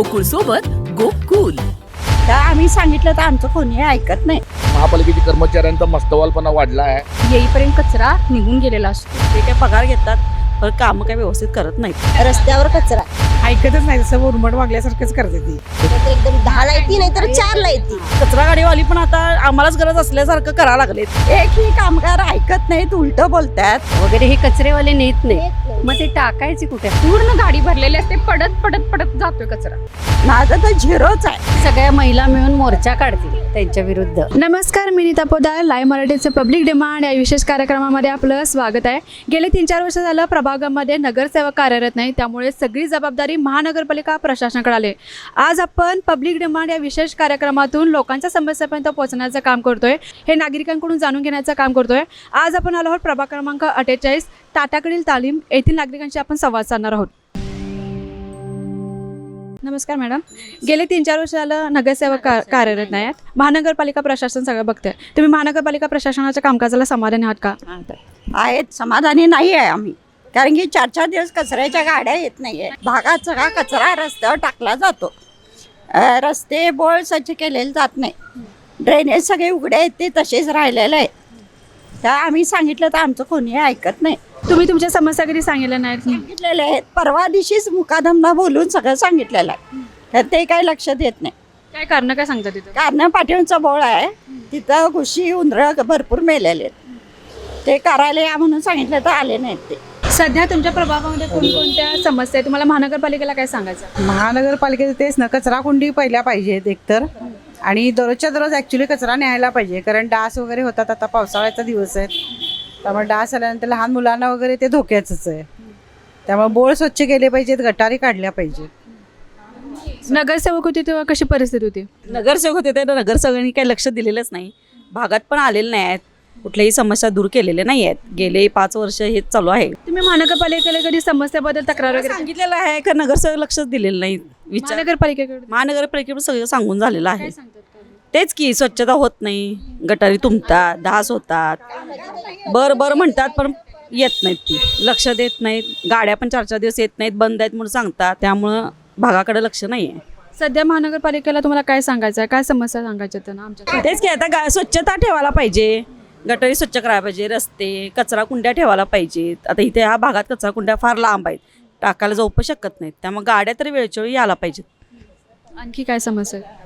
गोकुळ सोबत गोकुल आम्ही सांगितलं तर आमचं कोणी ऐकत नाही. महापालिकेच्या कर्मचाऱ्यांचा मस्तवालपणा वाढला आहे. येईपर्यंत कचरा निघून गेलेला असतो. ते काय पगार घेतात पण कामं काय व्यवस्थित करत नाहीत. रस्त्यावर कचरा. ऐकतच नाही जसं उर्मट वागल्यासारखंच करते ती. एकदम दहाला येते नाही तर चारला येते. कचरा गाडीवाली पण आता आम्हालाच गरज असल्यासारखं करावं लागलेत. एकही कामगार ऐकत नाहीत उलट बोलतात. वगैरे हे कचरेवाले नेत नाही मग ते टाकायचे कुठे? पूर्ण गाडी भरलेली असते पडत पडत पडत जातोय कचरा. माझं तर झिरोच आहे. सगळ्या महिला मिळून मोर्चा काढतील त्यांच्या विरुद्ध. नमस्कार मी नीता पोदार लाईव्ह मराठीचं पब्लिक डिमांड या विशेष कार्यक्रमामध्ये आपलं स्वागत आहे. गेले तीन चार वर्ष झालं प्रभागामध्ये नगरसेवक कार्यरत नाही त्यामुळे सगळी जबाबदारी महानगरपालिका प्रशासनाकडे आले. आज आपण पब्लिक डिमांड या विशेष कार्यक्रमातून लोकांच्या समस्यापर्यंत पोहोचण्याचं काम करतोय. हे नागरिकांकडून जाणून घेण्याचं काम करतोय. आज आपण आलो आहोत प्रभाग क्रमांक अठ्ठेचाळीस टाटाकडील तालीम येथील नागरिकांशी आपण संवाद साधणार आहोत. नमस्कार मॅडम. गेले तीन चार वर्ष झालं नगरसेवक का कार्यरत नाही. आहेत महानगरपालिका प्रशासन सगळं बघतंय. तुम्ही महानगरपालिका प्रशासनाच्या कामकाजाला समाधानी आहात का? आहेत. समाधानी नाही आहे आम्ही. कारण की चार चार दिवस कचऱ्याच्या गाड्या येत नाही आहे भागात सगळा कचरा रस्त्यावर टाकला जातो. रस्ते बोळ स्वच्छ केलेले जात नाही. ड्रेनेज सगळे उघडे आहेत ते तसेच राहिलेले आहे त्या आम्ही सांगितलं तर आमचं कोणी ऐकत नाही. तुम्ही तुमच्या समस्या कधी सांगितल्या नाहीत सांगितलेले आहेत. परवा दिवशीच मुकादमना बोलून सगळं सांगितलेलं आहे. तर ते काही लक्ष देत नाही. काय कारण काय सांगता तिथं? कारण पाठीवरचा बोळ आहे. तिथं घुशी उंदरं भरपूर मेलेले आहेत. ते करायला या म्हणून सांगितलं तर आले नाहीत ते. सध्या तुमच्या प्रभागामध्ये कोणकोणत्या समस्या आहेत? तुम्हाला महानगरपालिकेला काय सांगायचं? महानगरपालिकेचं तेच ना कचरा कुंडी पहिल्या पाहिजेत एकतर. आणि दररोजच्या दररोज ॲक्च्युली कचरा न्यायला पाहिजे कारण डास वगैरे होतात आता पावसाळ्याचा दिवस आहे. त्यामुळे डास आल्यानंतर लहान मुलांना वगैरे ते धोक्याचंच आहे. त्यामुळे बोळ स्वच्छ केले पाहिजेत गटारी काढल्या पाहिजेत. नगरसेवक होते तेव्हा कशी परिस्थिती होती? नगरसेवक होते ते नगरसेवकांनी काही लक्ष दिलेलंच नाही. भागात पण आलेले नाही आहेत. कुठल्याही समस्या दूर केलेल्या नाही आहेत गेले पाच वर्ष हेच चालू आहे. तुम्ही महानगरपालिकेला कधी समस्याबद्दल तक्रार वगैरे सांगितलेलं आहे का? नगरसेवक लक्षच दिलेलं नाही. विचार महानगरपालिकेकडे महानगरपालिकेकडे सगळं सांगून झालेलं आहे? तेच की स्वच्छता होत नाही. गटारी तुंबतात डास होतात. बर बर म्हणतात पण येत नाहीत ती. लक्ष देत नाहीत. गाड्या पण चार चार दिवस येत नाहीत बंद आहेत म्हणून सांगतात. त्यामुळं भागाकडे लक्ष नाही आहे सध्या महानगरपालिकेला तुम्हाला काय सांगायचं आहे? काय समस्या सांगायच्या त्यांना आमच्या तेच की आता गा स्वच्छता ठेवायला पाहिजे. गटारी स्वच्छ करायला पाहिजे रस्ते कचरा कुंड्या ठेवायला पाहिजेत. आता इथे ह्या भागात कचरा कुंड्या फार लांब आहेत. टाकायला जाऊ पण शकत नाहीत. त्यामुळे गाड्या तरी वेळच्या वेळी यायला पाहिजेत. आणखी काय समस्या आहे?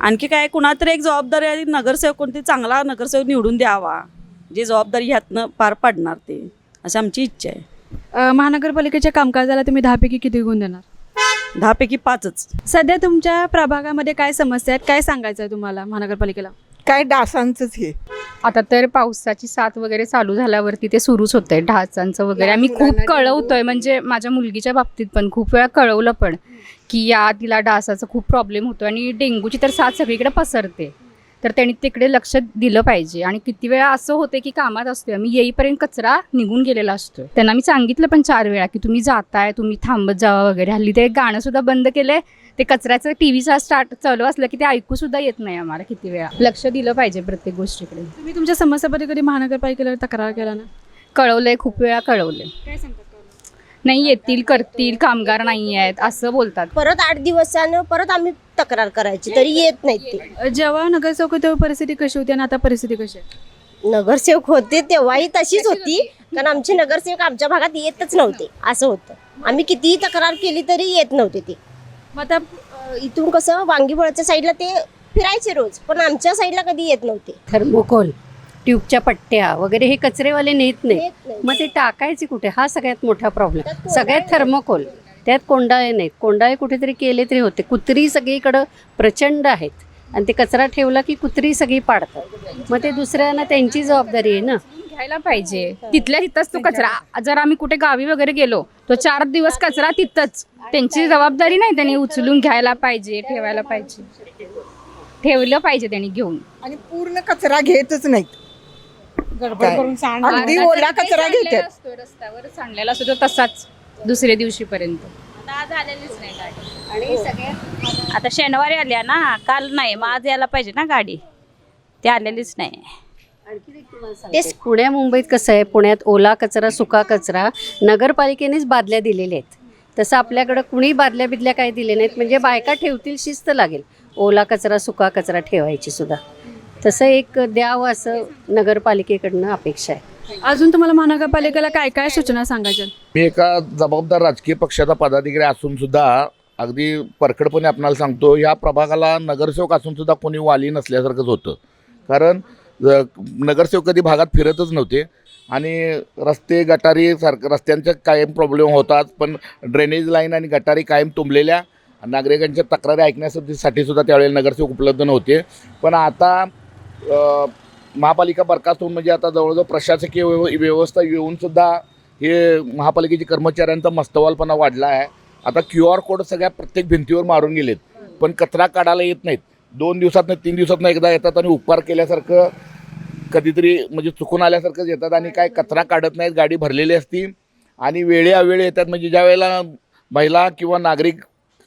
आणखी काय कुणाला तरी एक जबाबदारी आहे नगरसेवक कोणती चांगला नगरसेवक निवडून द्यावा. जे जबाबदारी ह्यातनं पार पाडणार ते. अशी आमची इच्छा आहे. महानगरपालिकेच्या कामकाजाला तुम्ही दहापैकी किती गुण देणार? दहापैकी पाचच. सध्या तुमच्या प्रभागामध्ये काय समस्या आहेत? काय सांगायचं आहे तुम्हाला महानगरपालिकेला? काय डासांचंच हे. आता तर पावसाची साथ वगैरे चालू झाल्यावरती ते सुरूच होतंय ढाचांचं वगैरे. आम्ही खूप कळवतोय म्हणजे माझ्या मुलगीच्या बाबतीत पण खूप वेळा कळवलं पण की या तिला डासाचा खूप प्रॉब्लेम होतो आणि डेंग्यूची तर साथ सगळीकडे पसरते. तर त्यांनी तिकडे लक्ष दिलं पाहिजे आणि किती वेळा असं होते की कामात असतोय आम्ही येईपर्यंत कचरा निघून गेलेला असतोय. त्यांना मी सांगितलं पण चार वेळा की तुम्ही जाताय तुम्ही थांबत जावा वगैरे. हल्ली ते गाणं सुद्धा बंद केलंय ते कचऱ्याचं टी व्हीचा स्टार्ट चालू असलं की ते ऐकू सुद्धा येत नाही आम्हाला किती वेळा. लक्ष दिलं पाहिजे प्रत्येक गोष्टीकडे. तुम्ही तुमच्या समस्याबद्दल कधी महानगरपालिकेला तक्रार केला ना? कळवलंय खूप वेळा कळवलंय. नाही येतील करतील कामगार नाही आहेत असं बोलतात. परत आठ दिवसानं परत आम्ही तक्रार करायची तरी येत नाहीत ते. जेव्हा नगरसेवक होते तेव्हा परिस्थिती कशी होती आणि आता परिस्थिती कशी आहे? नगरसेवक होते तेव्हाही तशीच होती कारण आमचे नगरसेवक आमच्या भागात येतच नव्हते असं होतं. आम्ही कितीही तक्रार केली तरी येत नव्हते ते. मग आता इथून कसं वांगीबळच्या साईडला ते फिरायचे रोज पण आमच्या साईडला कधी येत नव्हते. थर्मोकोल ट्यूबच्या पट्ट्या वगैरे हे कचरेवाले नेत नाही. मग ते टाकायचे कुठे? हा सगळ्यात मोठा प्रॉब्लेम सगळ्यात थर्मोकोल त्यात कोंडाळे नाहीत. कोंडाळे कुठेतरी केले तरी होते. कुत्री सगळीकडं प्रचंड आहेत. आणि ते कचरा ठेवला की कुत्री सगळी पाडतात. मग ते दुसऱ्यांना त्यांची जबाबदारी आहे ना. घ्यायला पाहिजे. तिथल्या तिथंच तो कचरा. जर आम्ही कुठे गावी वगैरे गेलो तो चार दिवस कचरा तिथंच. त्यांची जबाबदारी नाही त्यांनी उचलून घ्यायला पाहिजे ठेवायला पाहिजे. ठेवलं पाहिजे त्यांनी घेऊन. आणि पूर्ण कचरा घेतच नाहीत. गडबड काय? करून सांड अगदी ओला कचरा. असतो रस्त्यावर सांडलेला असतो तो तसाच दुसऱ्या दिवशीपर्यंत. आणि सगळ्यात आता शनिवारी आल्या ना काल नाही मग आज यायला पाहिजे ना गाडी. ती आलेलीच नाही. सांगते. पुण्या मुंबईत कसं आहे पुण्यात ओला कचरा सुका कचरा नगरपालिकेनेच बादल्या दिलेल्या आहेत. तसं आपल्याकडं कुणी बादल्या बिदल्या काही दिले नाहीत म्हणजे बायका ठेवतील शिस्त लागेल. ओला कचरा सुका कचरा ठेवायची सुद्धा. तसं एक द्यावं असं नगरपालिकेकडनं अपेक्षा आहे. अजून तुम्हाला महानगरपालिकेला काय काय सूचना सांगायच्या? मी एका जबाबदार राजकीय पक्षाचा पदाधिकारी असून सुद्धा अगदी परखडपणे आपणाला सांगतो या प्रभागाला नगरसेवक असून सुद्धा कोणी वाली नसल्यासारखंच होतं. कारण नगरसेवक कधी भागात फिरतच नव्हते. आणि रस्ते गटारी सारखं रस्त्यांचे कायम प्रॉब्लेम होतात पण ड्रेनेज लाईन आणि गटारी कायम तुंबलेल्या नागरिकांच्या तक्रारी ऐकण्यासाठी सुद्धा त्यावेळेला नगरसेवक उपलब्ध नव्हते. पण आता महापालिका बरखास्त होऊन म्हणजे आता जवळजवळ प्रशासकीय व्यव व्यवस्था येऊनसुद्धा हे महापालिकेचे कर्मचाऱ्यांचा मस्तवालपणा वाढला आहे. आता क्यू आर कोड सगळ्या प्रत्येक भिंतीवर मारून गेलेत. पण कचरा काढायला येत नाहीत. दोन दिवसात तीन दिवसात एकदा येतात आणि उपकार केल्यासारखं कधीतरी म्हणजे चुकून आल्यासारखंच येतात आणि काय कचरा काढत नाहीत गाडी भरलेली असती. आणि वेळेअवेळी येतात म्हणजे ज्या वेळेला महिला किंवा नागरिक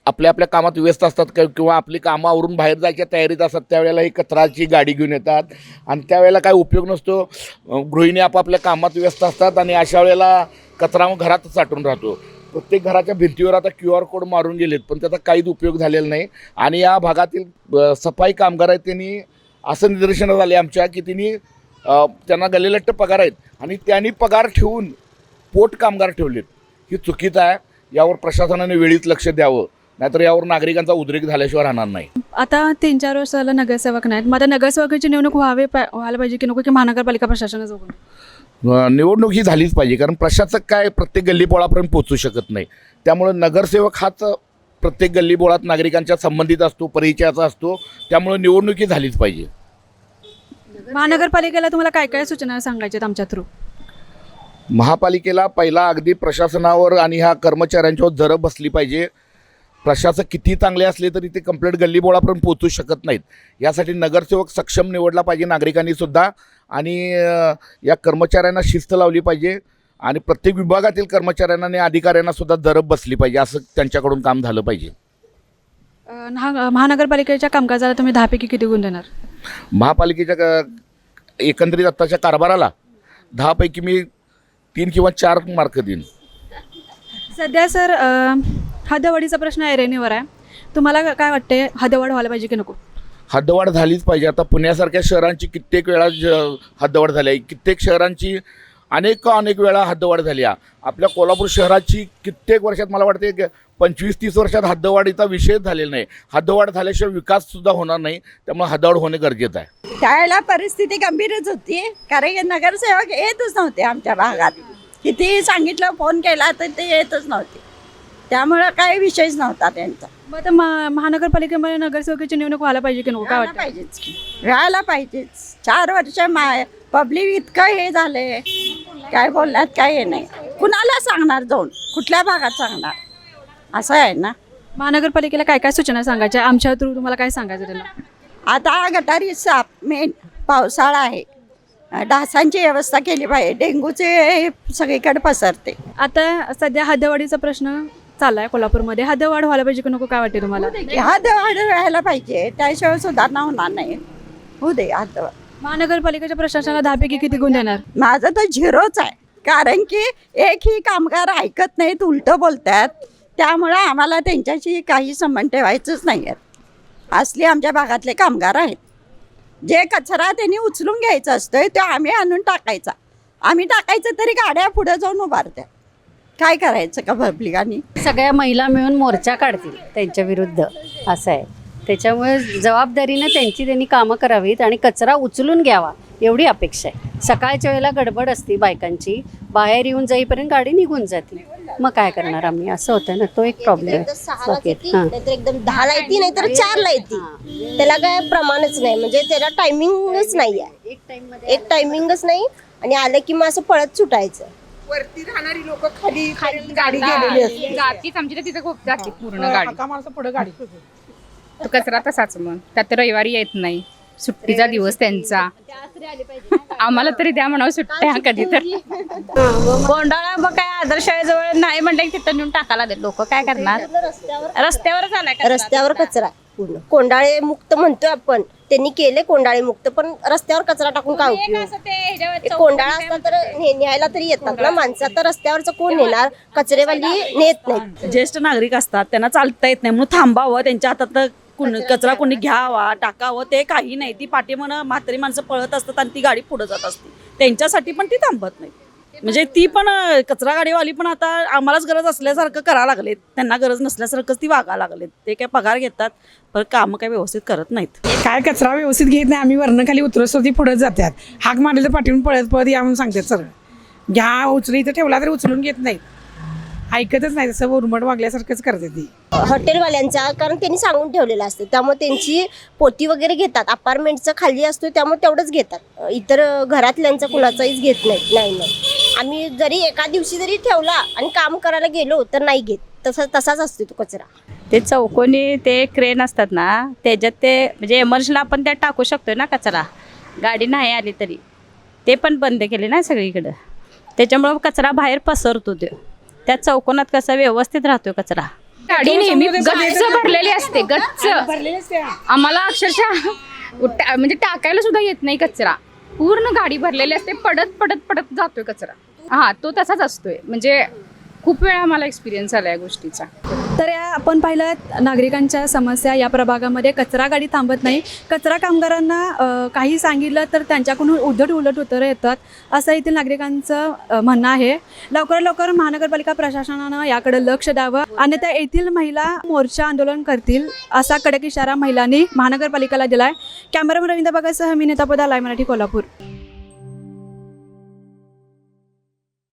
आपल्या आपल्या कामात व्यस्त असतात किंवा आपली कामं आवरून बाहेर जायच्या तयारीत असतात त्यावेळेला ही कचराची गाडी घेऊन येतात. आणि त्यावेळेला काय उपयोग नसतो गृहिणी आपापल्या कामात व्यस्त असतात आणि अशा वेळेला कचरा मग घरातच साठून राहतो. प्रत्येक घराच्या भिंतीवर आता क्यू आर कोड मारून गेलेत पण त्याचा काहीच उपयोग झालेला नाही. आणि या भागातील सफाई कामगार आहेत त्यांनी असं निदर्शनात आले आमच्या की त्यांनी अं, त्यांना गलेलट्ट पगार आहेत. आणि त्यांनी पगार ठेवून पोट कामगार ठेवलेत. ही चुकीचं आहे. यावर प्रशासनाने वेळीच लक्ष द्यावं. नाहीतर यावर नागरिकांचा उद्रेक झाल्याशिवाय राहणार नाही. आता तीन चार वर्ष झालं नगरसेवक नाहीत. मग आता नगरसेवकाची निवडणूक व्हावे व्हायला पाहिजे की नको की महानगरपालिका प्रशासनाचं निवडणूक ही झालीच पाहिजे. कारण प्रशासक काय प्रत्येक गल्लीपोळापर्यंत पोहोचू शकत नाही. त्यामुळं नगरसेवक हाच प्रत्येक गल्लीबोळात नागरिकांच्या संबंधित असतो परिचयाचा असतो त्यामुळं निवडणूक झालीच पाहिजे. महानगरपालिकेला तुम्हाला काय काय सूचना सांगायच्यात आमच्या थ्रू? महापालिकेला पहिला अगदी प्रशासनावर आणि ह्या कर्मचाऱ्यांच्यावर जरब बसली पाहिजे. प्रशासक किती चांगले असले तरी ते कंप्लेंट गल्लीबोळापर्यंत पोहोचू शकत नाहीत. यासाठी नगरसेवक सक्षम निवडला पाहिजे नागरिकांनी सुद्धा. आणि या कर्मचाऱ्यांना शिस्त लावली पाहिजे. आणि प्रत्येक विभागातील कर्मचाऱ्यांना आणि अधिकाऱ्यांना सुद्धा जरब बसली पाहिजे असं त्यांच्याकडून काम झालं पाहिजे. महानगरपालिकेच्या कामकाजाला तुम्ही दहापैकी किती गुण देणार? महापालिकेच्या क- एकंदरीत आत्ताच्या कारभाराला दहापैकी मी तीन किंवा चार मार्क देईन. सध्या सर हद्दवाढीचा प्रश्न ऐरेनीवर आहे. तुम्हाला काय वाटते हद्दवाढ व्हायला पाहिजे की नको? हद्दवाढ झालीच पाहिजे. आता पुण्यासारख्या शहरांची कित्येक वेळा हद्दवाढ झाली आहे. कित्येक शहरांची अनेक अनेक वेळा हद्दवाढ झाली. आहे आपल्या कोल्हापूर शहराची कित्येक वर्षात मला वाटते पंचवीस तीस वर्षात हद्दवाढीचा विषयच झालेला नाही. हद्दवाढ झाल्याशिवाय विकाससुद्धा होणार नाही त्यामुळे हद्दवाढ होणे गरजेचं आहे. त्यावेळेला परिस्थिती गंभीरच होती कारण की नगरसेवक येतच नव्हते आमच्या भागात. कितीही सांगितलं फोन केला तर ते येतच नव्हते. त्यामुळं काही विषयच नव्हता त्यांचा. मग आता मा- महानगरपालिकेमध्ये नगरसेवकाची निवडणूक व्हायला पाहिजे की नको? काय व्हायला वाटतं? पाहिजेच. की व्हायला पाहिजेच. चार वर्ष माय पब्लिक इतकं हे झाले काय बोलण्यात काय हे नाही. कुणाला सांगणार जाऊन? कुठल्या भागात सांगणार? असं आहे ना? महानगरपालिकेला काय काय सूचना सांगायच्या? आमच्या थ्रू तुम्हाला काय सांगायचं त्यांना आता गटारी साप मेन पावसाळा आहे. डासांची व्यवस्था केली पाहिजे. डेंग्यूचे सगळीकडे पसरते. आता सध्या हद्दवाढीचा प्रश्न चाललाय कोल्हापूरमध्ये. हद्दवाढ व्हायला पाहिजे की नको काय वाटते तुम्हाला? हा दवाड व्हायला पाहिजे. त्याशिवाय सुधारणा होणार नाही. होऊ दे हा दवा महानगरपालिकेच्या प्रशासनाला दहापैकी किती गुण देणार? माझं तर झिरोच आहे. कारण की एकही कामगार ऐकत नाहीत उलटं बोलतात. त्यामुळं आम्हाला त्यांच्याशी काही संबंध ठेवायचंच नाही आहेत असले आमच्या भागातले कामगार आहेत. जे कचरा त्यांनी उचलून घ्यायचं असतं ते आम्ही आणून टाकायचा. आम्ही टाकायचं तरी गाड्या पुढे जाऊन उभारत्या. काय करायचं का पब्लिकांनी सगळ्या महिला मिळून मोर्चा काढतील त्यांच्या विरुद्ध असं आहे. त्याच्यामुळे जबाबदारीनं त्यांची त्यांनी कामं करावीत आणि कचरा उचलून घ्यावा एवढी अपेक्षा आहे. सकाळच्या वेळेला गडबड असते बायकांची बाहेर येऊन जाईपर्यंत गाडी निघून जाते. मग काय करणार आम्ही? असं होतं ना तो एक प्रॉब्लेम एकदा सहाला आहे येते हां. नाहीतर एकदम दहाला येते नाहीतर चारला येते. त्याला काय प्रमाणच नाही म्हणजे त्याला टायमिंगच नाही आहे. एक टाइम एक टायमिंगच नाही आणि आलं की मग असं पळत सुटायचं. वरती राहणारी लोक खाली गाडी गेलेली असते. जातीच आमच्या तिथे खूप जाती पूर्ण गाडी. तो कचरा तसाच मग. त्यात रविवारी येत नाही. सुट्टीचा दिवस त्यांचा. आम्हाला तरी द्या म्हणावं सुट्ट्या कधी तर. गोंडाळा मग काय आदर्श शाळेजवळ नाही म्हणलं की तिथं नेऊन टाकायला दे लोक काय करणार? रस्त्यावर रस्त्यावरच आलाय कचरा. रस्त्यावर कचरा. पूर्ण कोंडाळे मुक्त म्हणतोय आपण. त्यांनी केले कोंडाळे मुक्त पण रस्त्यावर कचरा टाकून काय उपयोग? एक कोंडाळा असला तर ने- न्यायला तरी येतात ना माणसं. तर रस्त्यावरचं कोण नेणार? कचरेवाली नेत नाही. ज्येष्ठ नागरिक असतात त्यांना चालता येत नाही. म्हणून थांबावं. त्यांच्या हातात कुण कचरा कोणी घ्यावा टाकावं ते काही नाही. ती पाठीमानं म्हातारी माणसं पळत असतात आणि ती गाडी पुढे जात असते. त्यांच्यासाठी पण ती थांबत नाही. म्हणजे ती पण कचरा गाडीवाली पण आता आम्हालाच गरज असल्यासारखं करायला लागलेत. त्यांना गरज नसल्यासारखंच ती वागा लागलेत. ते काय पगार घेतात पण कामं काय व्यवस्थित करत नाहीत. काय कचरा व्यवस्थित घेत नाही आम्ही वरनं खाली उतरत ती पुढे जातात हाक मारले तर पाठवून पळत पळत या म्हणून सांगतात सगळं. घ्या उचलू इथं ठेवला तरी उचलून घेत नाहीत. ऐकतच नाही तसं उर्मट वागल्यासारखंच करते ती. हॉटेलवाल्यांचा कारण त्यांनी सांगून ठेवलेलं असतं त्यामुळे त्यांची पोती वगैरे घेतात अपार्टमेंटचं खाली असतो त्यामुळे तेवढंच घेतात. इतर घरातल्यांचं कुणाचाहीच घेत नाही नाही नाही आम्ही जरी एका दिवशी जरी ठेवला आणि काम करायला गेलो तर नाही घेत. तसा तसाच असतो तो कचरा. ते चौकोनी ते क्रेन असतात ना त्याच्यात ते म्हणजे एमर्जन्सीला आपण त्यात टाकू शकतो ना कचरा. गाडी नाही आली तरी. ते पण बंद केले ना सगळीकडं. त्याच्यामुळं कचरा बाहेर पसरतो तो. त्या चौकोनात कसा व्यवस्थित राहतो कचरा? गाडी नेहमी गच्च भरलेली असते गच्च. आम्हाला अक्षरशः म्हणजे टाकायला सुद्धा येत नाही कचरा. पूर्ण गाडी भरलेली असते पडत पडत पडत जातोय कचरा. हा तो तसाच असतोय. म्हणजे खूप वेळा आम्हाला एक्सपिरियन्स आला या गोष्टीचा. तर या आपण पाहिलं नागरिकांच्या समस्या या प्रभागामध्ये कचरा गाडी थांबत नाही. कचरा कामगारांना काही सांगितलं तर त्यांच्याकडून उद्धट उलट उत्तरं येतात असं येथील नागरिकांचं म्हणणं आहे. लवकरात लवकर महानगरपालिका प्रशासनानं याकडे लक्ष द्यावं. आणि त्या येथील महिला मोर्चा आंदोलन करतील असा कडक इशारा महिलांनी महानगरपालिकेला दिलाय. कॅमेरामन रवींद्र बगासह मी नेता पदा लाय मराठी कोल्हापूर.